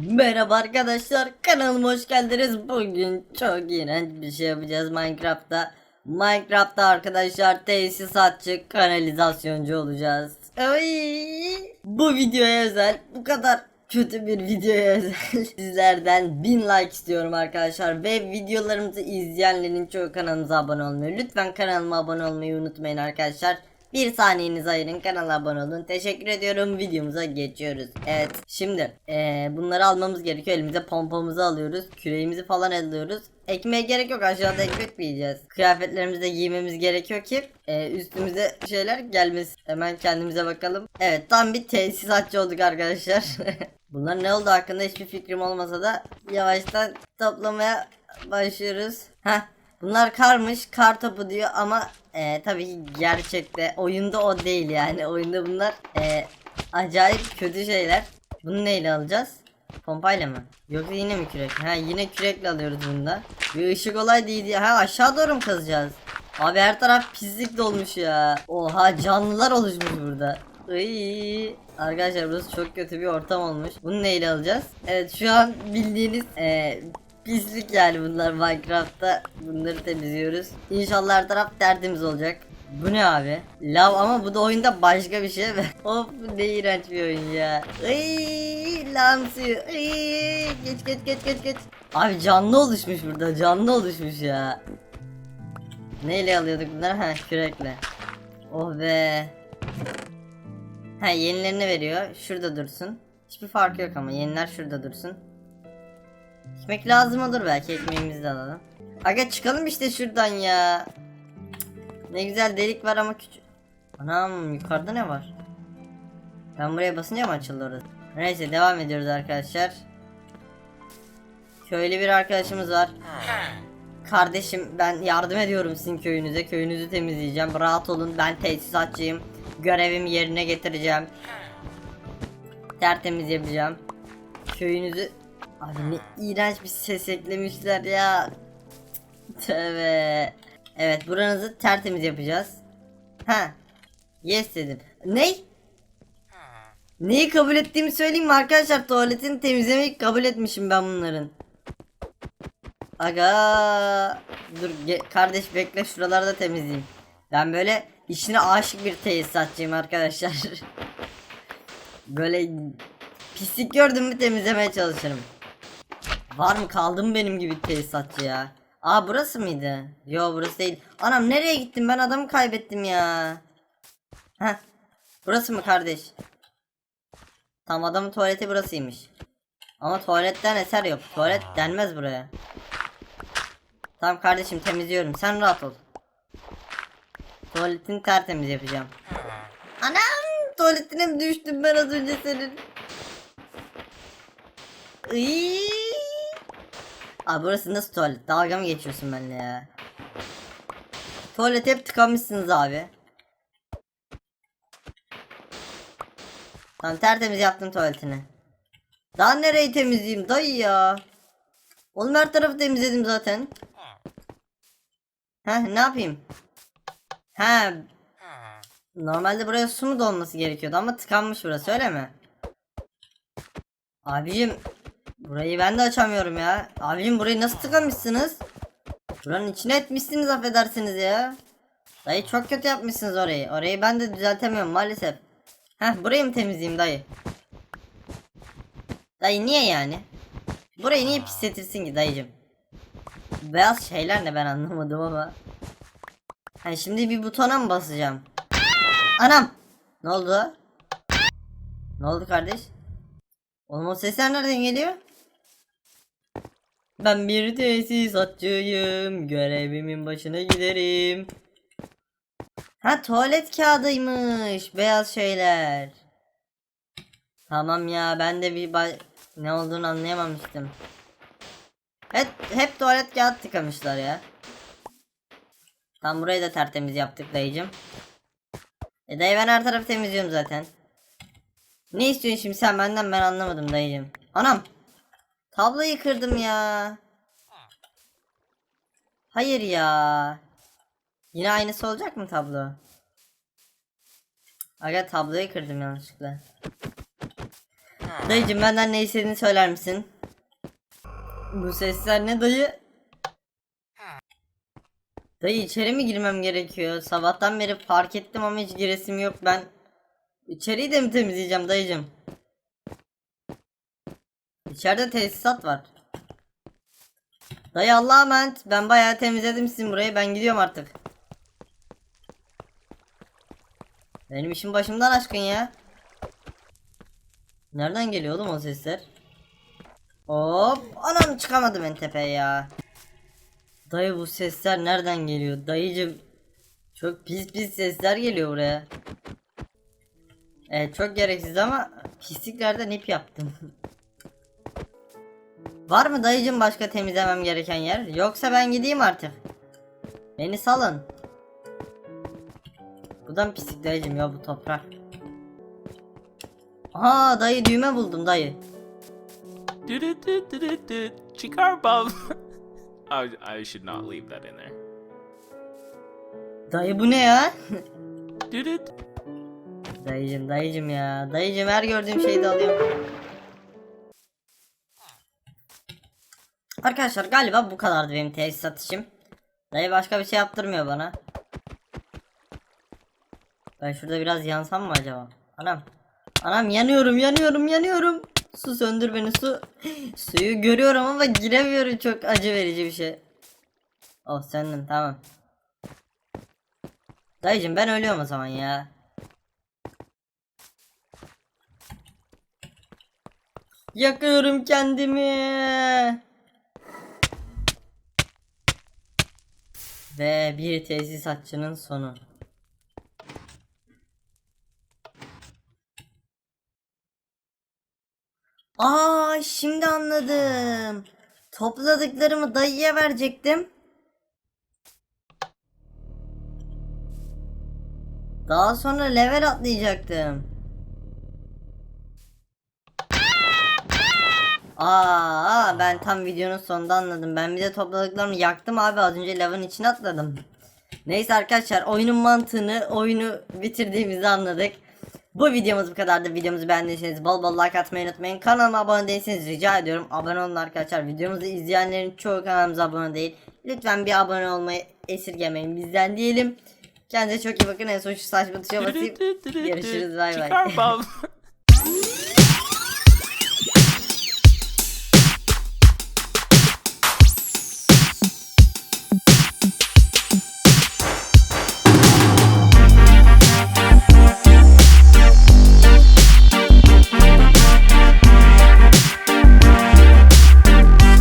Merhaba arkadaşlar kanalıma hoş geldiniz. Bugün çok iğrenç bir şey yapacağız Minecraft'ta. Minecraft'ta arkadaşlar tesisatçı kanalizasyoncu olacağız. Ay! Bu videoya özel bu kadar kötü bir videoya özel sizlerden 1000 like istiyorum arkadaşlar ve videolarımızı izleyenlerin çoğu kanalımıza abone olmuyor. Lütfen kanalıma abone olmayı unutmayın arkadaşlar. Bir saniyenizi ayırın kanala abone olun. Teşekkür ediyorum. Videomuza geçiyoruz. Evet şimdi eee, bunları almamız gerekiyor. Elimize pompamızı alıyoruz. Küreğimizi falan alıyoruz. Ekmeğe gerek yok. Aşağıda ekmek mi yiyeceğiz? Kıyafetlerimizi de giymemiz gerekiyor ki eee, üstümüze şeyler gelmesin. Hemen kendimize bakalım. Evet tam bir tesisatçı olduk arkadaşlar. Bunlar ne oldu hakkında hiçbir fikrim olmasa da yavaştan toplamaya başlıyoruz. Heh Bunlar karmış, kar topu diyor ama e, tabii ki gerçekte oyunda o değil yani. Oyunda bunlar e, acayip kötü şeyler. Bunu neyle alacağız? Pompayla mı? Yoksa yine mi kürek? Ha yine kürekle alıyoruz bunu da. Bir ışık olay değil ya. Ha aşağı doğru mu kazacağız? Abi her taraf pislik dolmuş ya. Oha canlılar oluşmuş burada. Iy. Arkadaşlar burası çok kötü bir ortam olmuş. Bunu neyle alacağız? Evet şu an bildiğiniz e, pislik yani bunlar Minecraft'ta. Bunları temizliyoruz. İnşallah her taraf tertemiz olacak. Bu ne abi? Lav ama bu da oyunda başka bir şey. of ne iğrenç bir oyun ya. Iy, lav suyu. Iy, geç geç geç geç geç. Abi canlı oluşmuş burada. Canlı oluşmuş ya. Neyle alıyorduk bunları? Ha kürekle. Oh be. Ha yenilerini veriyor. Şurada dursun. Hiçbir farkı yok ama yeniler şurada dursun. Ekmek lazım olur belki ekmeğimizi de alalım. Aga çıkalım işte şuradan ya. Ne güzel delik var ama küçük. Anam yukarıda ne var? Ben buraya basınca mı açıldı orası? Neyse devam ediyoruz arkadaşlar. Köylü bir arkadaşımız var. Kardeşim ben yardım ediyorum sizin köyünüze. Köyünüzü temizleyeceğim. Rahat olun ben tesisatçıyım. Görevimi yerine getireceğim. Tertemiz yapacağım. Köyünüzü Abi ne iğrenç bir ses eklemişler ya. Tövbe. Evet buranızı tertemiz yapacağız. Ha. Yes dedim. Ney? Neyi kabul ettiğimi söyleyeyim mi arkadaşlar? Tuvaletini temizlemeyi kabul etmişim ben bunların. Aga. Dur kardeş bekle şuralarda temizleyeyim. Ben böyle işine aşık bir tesisatçıyım arkadaşlar. böyle pislik gördüm mü temizlemeye çalışırım. Var mı kaldı mı benim gibi tesisatçı ya? Aa burası mıydı? Yo burası değil. Anam nereye gittim ben adamı kaybettim ya. Heh. Burası mı kardeş? Tam adamın tuvaleti burasıymış. Ama tuvaletten eser yok. Tuvalet denmez buraya. Tamam kardeşim temizliyorum. Sen rahat ol. Tuvaletini tertemiz yapacağım. Anam tuvaletine mi düştüm ben az önce senin? Iiii. Abi burası nasıl tuvalet? Dalga mı geçiyorsun benimle ya? Tuvalet hep tıkamışsınız abi. Tamam tertemiz yaptım tuvaletini. Daha nereyi temizleyeyim dayı ya? Oğlum her tarafı temizledim zaten. Heh ne yapayım? He. Normalde buraya su mu dolması gerekiyordu ama tıkanmış burası öyle mi? Abicim Burayı ben de açamıyorum ya. Abicim burayı nasıl tıkamışsınız? Buranın içine etmişsiniz affedersiniz ya. Dayı çok kötü yapmışsınız orayı. Orayı ben de düzeltemiyorum maalesef. Heh burayı mı temizleyeyim dayı? Dayı niye yani? Burayı niye pisletirsin ki dayıcım? Beyaz şeyler ne ben anlamadım ama. Hani şimdi bir butona mı basacağım? Anam! Ne oldu? Ne oldu kardeş? Oğlum o sesler nereden geliyor? Ben bir tesisatçıyım. Görevimin başına giderim. Ha tuvalet kağıdıymış. Beyaz şeyler. Tamam ya ben de bir ne olduğunu anlayamamıştım. Hep, hep tuvalet kağıt tıkamışlar ya. Tam burayı da tertemiz yaptık dayıcım. E dayı ben her tarafı temizliyorum zaten. Ne istiyorsun şimdi sen benden ben anlamadım dayıcım. Anam. Tabloyu kırdım ya. Hayır ya. Yine aynısı olacak mı tablo? Aga tabloyu kırdım yanlışlıkla. Dayıcım benden ne istediğini söyler misin? Bu sesler ne dayı? Dayı içeri mi girmem gerekiyor? Sabahtan beri fark ettim ama hiç giresim yok ben. İçeriği de mi temizleyeceğim dayıcım? İçeride tesisat var. Dayı Allah'a emanet. Ben bayağı temizledim sizin burayı. Ben gidiyorum artık. Benim işim başımdan aşkın ya. Nereden geliyor oğlum o sesler? Hop! Anam çıkamadım en tepeye ya. Dayı bu sesler nereden geliyor? Dayıcım çok pis pis sesler geliyor buraya. Evet çok gereksiz ama pisliklerden ip yaptım. Var mı dayıcım başka temizlemem gereken yer? Yoksa ben gideyim artık. Beni salın. Buradan pislik dayıcım ya bu toprak. Aa dayı düğme buldum dayı. Chikar Bob. I, I should not leave that in there. Dayı bu ne ya? Dayıcım dayıcım ya. Dayıcım her gördüğüm şeyi de alıyorum. Arkadaşlar galiba bu kadardı benim tesisat işim. Dayı başka bir şey yaptırmıyor bana. Ben şurada biraz yansam mı acaba? Anam. Anam yanıyorum yanıyorum yanıyorum. Su söndür beni su. Suyu görüyorum ama giremiyorum çok acı verici bir şey. Oh söndüm tamam. Dayıcım ben ölüyorum o zaman ya. Yakıyorum kendimi. Ve bir tesisatçının sonu. Aa şimdi anladım. Topladıklarımı dayıya verecektim. Daha sonra level atlayacaktım. Aa ben tam videonun sonunda anladım. Ben bir de topladıklarımı yaktım abi az önce lavın içine atladım. Neyse arkadaşlar oyunun mantığını oyunu bitirdiğimizi anladık. Bu videomuz bu kadardı. Videomuzu beğendiyseniz bol bol like atmayı unutmayın. Kanalıma abone değilseniz rica ediyorum. Abone olun arkadaşlar. Videomuzu izleyenlerin çoğu kanalımıza abone değil. Lütfen bir abone olmayı esirgemeyin bizden diyelim. Kendinize çok iyi bakın. En son şu saçma tuşa basayım. Görüşürüz, bay bay.